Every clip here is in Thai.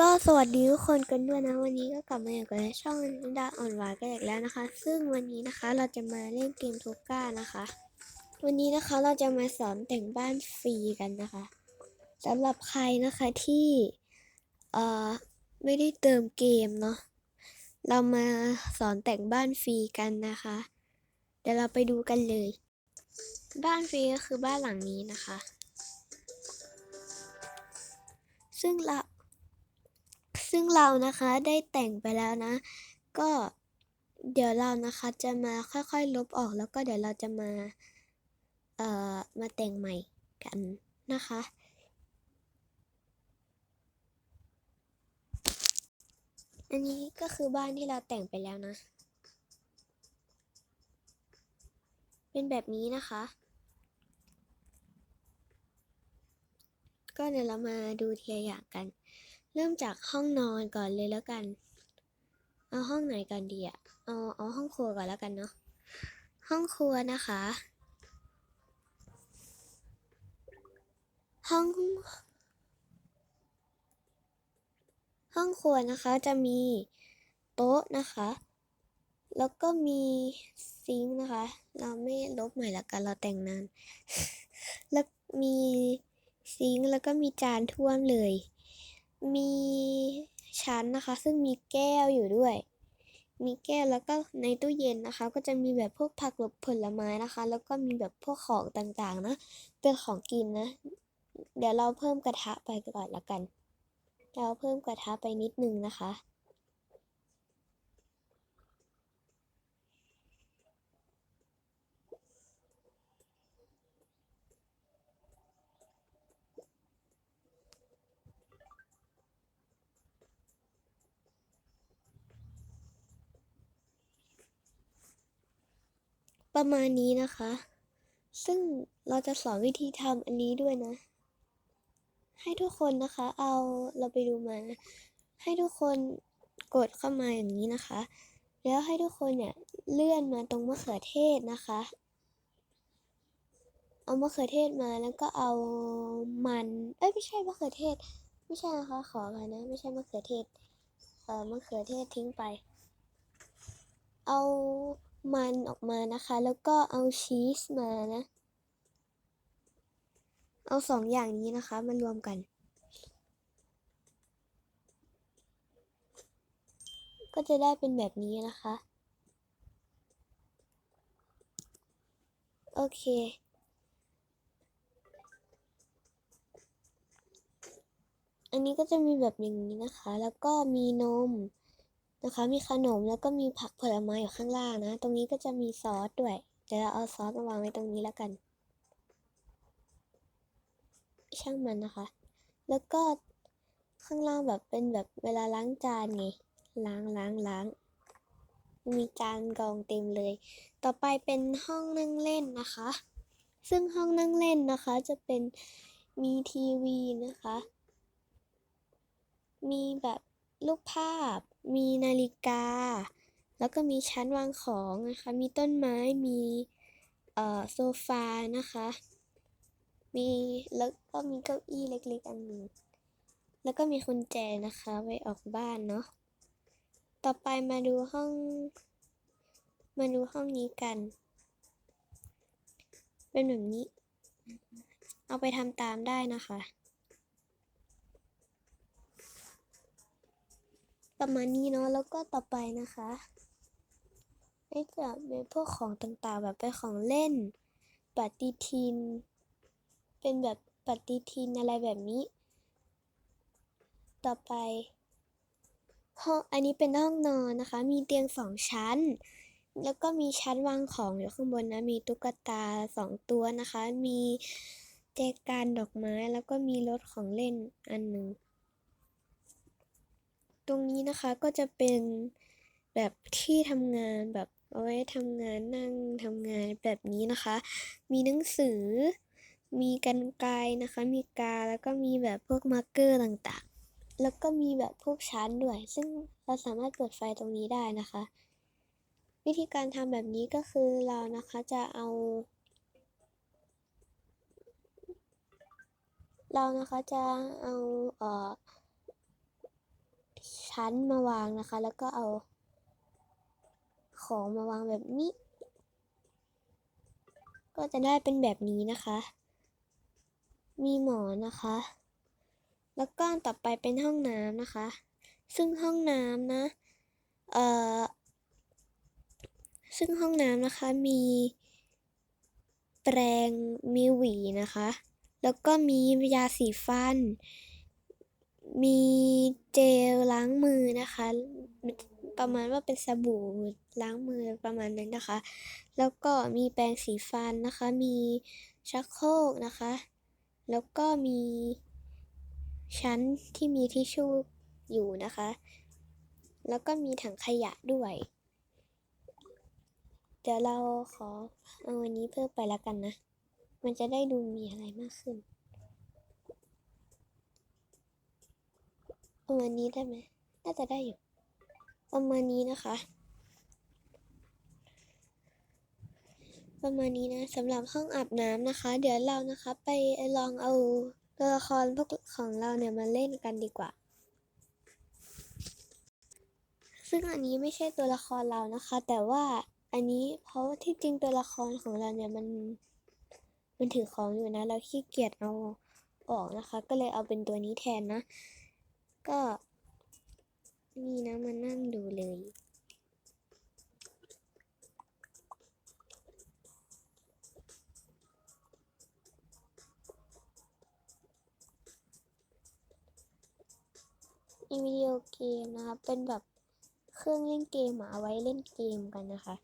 ก็สวัสดีทุกคนกันด้วยนะ วันนี้ก็กลับมาอยู่กับช่องดาออนไลน์กันอีกแล้วนะคะ ซึ่งวันนี้นะคะเราจะมาเล่นเกมทูก้านะคะ วันนี้นะคะเราจะมาสอนแต่งบ้านฟรีกันนะคะสำหรับใครนะคะที่เอ่อไม่ได้เติมเกมเนาะเรามาสอนแต่งบ้านฟรีกันนะคะ เดี๋ยวเราไปดูกันเลย บ้านฟรีก็คือบ้านหลังนี้นะคะ ซึ่งเรา ซึ่งเรานะคะได้แต่งไปแล้วนะ ก็เดี๋ยวเรานะคะจะมาค่อยๆ ลบออกแล้วก็เดี๋ยวเราจะมา เอ่อ มาแต่งใหม่กันนะคะ อันนี้ก็คือบ้านที่เราแต่งไปแล้วนะ เป็นแบบนี้นะคะ ก็เดี๋ยวเรามาดูทีละอย่างกัน เริ่มจากห้องนอนก่อนเลยแล้วกัน เอาห้องไหนก่อนดีอะเอาเอาห้องครัวก่อนแล้วกันเนาะ ห้องครัวนะคะ ห้อง ห้องครัวนะคะจะมีโต๊ะนะคะ แล้วก็มีซิงค์นะคะ เราไม่ลบใหม่ละกัน เราแต่งนาน แล้วมีซิงค์แล้วก็มีจานท่วมเลย มีชั้นนะคะ ซึ่งมีแก้วอยู่ด้วย มีแก้วแล้วก็ในตู้เย็นนะคะ ก็จะมีแบบพวกผักหรือผลไม้นะคะ แล้วก็มีแบบพวกของต่างๆนะเป็นของกินนะ เดี๋ยวเราเพิ่มกระทะไปก่อนละกัน เราเพิ่มกระทะไปนิดนึงนะคะ ประมาณนี้นะคะ ซึ่งเราจะสอนวิธีทำอันนี้ด้วยนะ ให้ทุกคนนะคะ เอาเราไปดูมาให้ทุกคนกดเข้ามาอย่างนี้นะคะ แล้วให้ทุกคนเนี่ยเลื่อนมาตรงมะเขือเทศนะคะ เอามะเขือเทศมาแล้วก็เอามัน เอ้ยไม่ใช่มะเขือเทศ ไม่ใช่นะคะ ขออภัยนะ ไม่ใช่มะเขือเทศ เอ่อมะเขือเทศทิ้งไป เอา มันออกมานะคะ แล้วก็เอาชีสมานะ เอาสองอย่างนี้นะคะมารวมกัน ก็จะได้เป็นแบบนี้นะคะ โอเคอันนี้ก็จะมีแบบอย่างนี้นะคะ แล้วก็มีนม นะคะ มีขนมแล้วก็มีผักผลไม้อยู่ข้างล่างนะ ตรงนี้ก็จะมีซอสด้วยเดี๋ยวเราเอาซอสมาวางไว้ตรงนี้แล้วกัน ช่างมันนะคะ แล้วก็ข้างล่างแบบเป็นแบบเวลาล้างจานไง ล้างล้างล้าง มีจานกองเต็มเลย ต่อไปเป็นห้องนั่งเล่นนะคะ ซึ่งห้องนั่งเล่นนะคะจะเป็นมีทีวีนะคะ มีแบบรูปภาพ มีนาฬิกา แล้วก็มีชั้นวางของนะคะ มีต้นไม้ มีเอ่อโซฟานะคะ มีแล้วก็มีเก้าอี้เล็กๆอันหนึ่งแล้วก็มีกุญแจนะคะไว้ออกบ้านเนาะ ต่อไปมาดูห้อง มาดูห้องนี้กัน เป็นแบบนี้ เอาไปทำตามได้นะคะ ประมาณนี้เนาะแล้วก็ต่อไปนะคะก็จะเป็นพวกของต่างๆ แบบเป็นของเล่น ปฏิทิน เป็นแบบปฏิทินอะไรแบบนี้ ต่อไปห้องอันนี้เป็นห้องนอนนะคะ มีเตียงสองชั้น แล้วก็มีชั้นวางของอยู่ข้างบนนะ มีตุ๊กตาสองตัวนะคะ มีแจกันดอกไม้ แล้วก็มีรถของเล่นอันหนึ่ง ตรงนี้นะคะก็จะเป็นแบบที่ทำงานแบบเอาไว้ทำงานนั่งทำงานแบบนี้นะคะ มีหนังสือ มีกันไกรนะคะ มีกาแล้วก็มีแบบพวกมาร์กเกอร์ต่างๆ แล้วก็มีแบบพวกชั้นด้วย ซึ่งเราสามารถเปิดไฟตรงนี้ได้นะคะ วิธีการทำแบบนี้ก็คือเรานะคะจะเอา เรานะคะจะเอาเอ่อ ชั้นมาวางนะคะ แล้วก็เอา ของมาวางแบบนี้ ก็จะได้เป็นแบบนี้นะคะ มีหมอนนะคะ แล้วก็ต่อไปเป็นห้องน้ำนะคะ ซึ่งห้องน้ำนะ เอ่อ ซึ่งห้องน้ำนะคะมีแปรงมีหวีนะคะ แล้วก็มียาสีฟัน มีเจลล้างมือนะคะ ประมาณว่าเป็นสบู่ล้างมือประมาณนั้นนะคะ แล้วก็มีแปรงสีฟันนะคะ มีชักโครกนะคะ แล้วก็มีชั้นที่มีทิชชู่อยู่นะคะ แล้วก็มีถังขยะด้วย เดี๋ยวเราขอเอาอันนี้เพิ่มไปแล้วกันนะ มันจะได้ดูมีอะไรมากขึ้น ประมาณนี้ได้ไหมน่าจะได้อยู่ ประมาณนี้นะคะ ประมาณนี้นะสำหรับห้องอาบน้ำนะคะ เดี๋ยวเรานะคะ ไปลองเอาตัวละครพวกของเราเนี่ยมาเล่นกันดีกว่า ซึ่งอันนี้ไม่ใช่ตัวละครเรานะคะ แต่ว่าอันนี้เพราะที่จริงตัวละครของเราเนี่ยมันมันถือของอยู่นะ เราขี้เกียจเอาออกนะคะ ก็เลยเอาเป็นตัวนี้แทนนะ ก็ นี่นะมานั่งดูเลยมีวิดีโอเกมนะคะเป็นแบบเครื่องเล่นเกมเอาไว้เล่นเกมกันนะคะ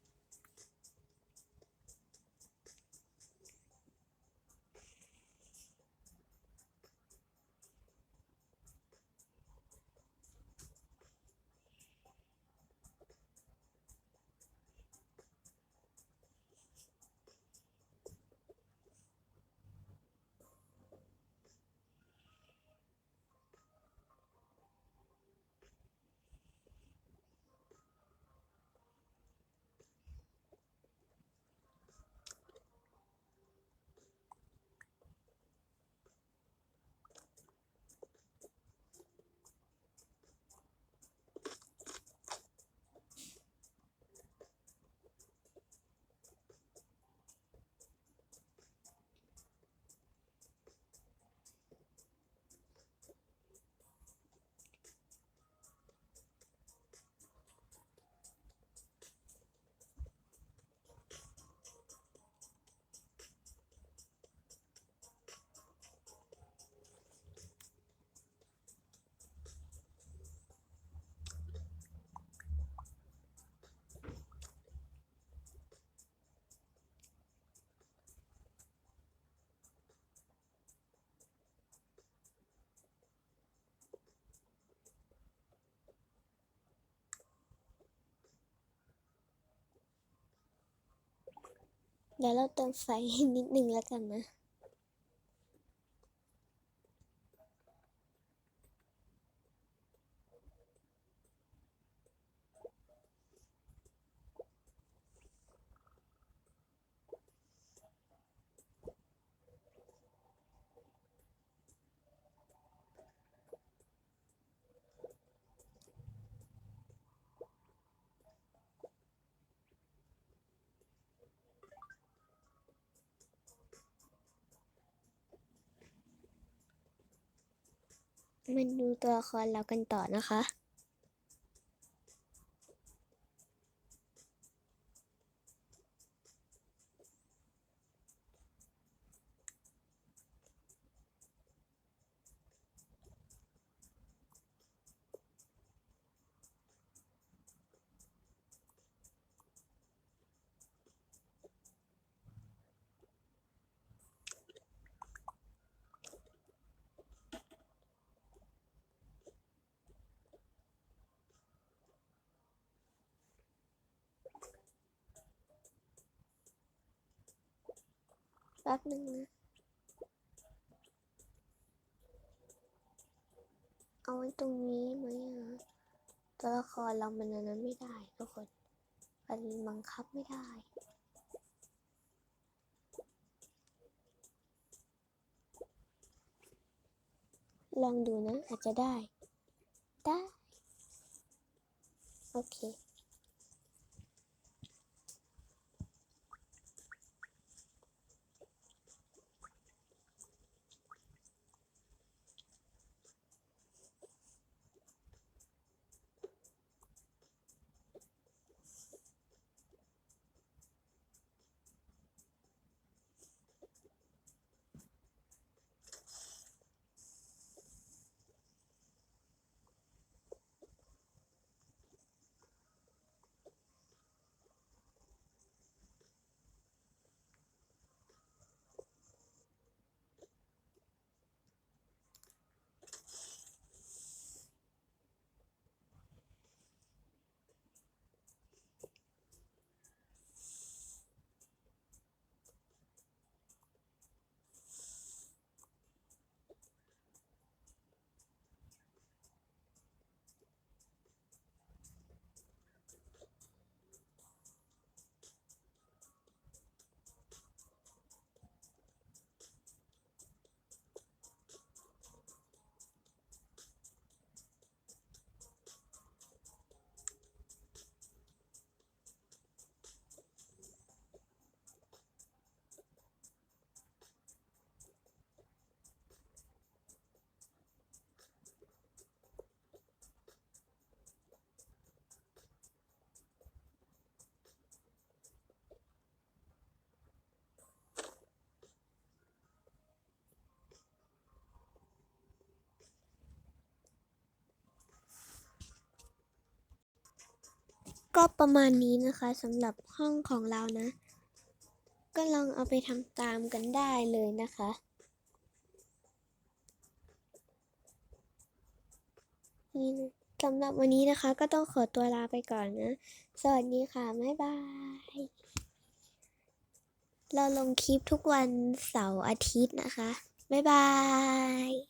เดี๋ยวเราเติมไฟนิดนึงแล้วกันนะ มาดูตัวละครเรากันต่อนะคะ ป๊บนึงนะเอาไว้ตรงนี้ไหมอะตัวละครเรามันอันนั้นไม่ได้ทุกคนมันบังคับไม่ได้ลองดูนะ อาจจะได้ ได้ โอเค ก็ประมาณนี้นะคะสำหรับห้องของเรานะ ก็ลองเอาไปทำตามกันได้เลยนะคะนี่นะสำหรับวันนี้นะคะ ก็ต้องขอตัวลาไปก่อนนะ สวัสดีค่ะ บ๊ายบาย เราลงคลิปทุกวันเสาร์อาทิตย์นะคะ บ๊ายบาย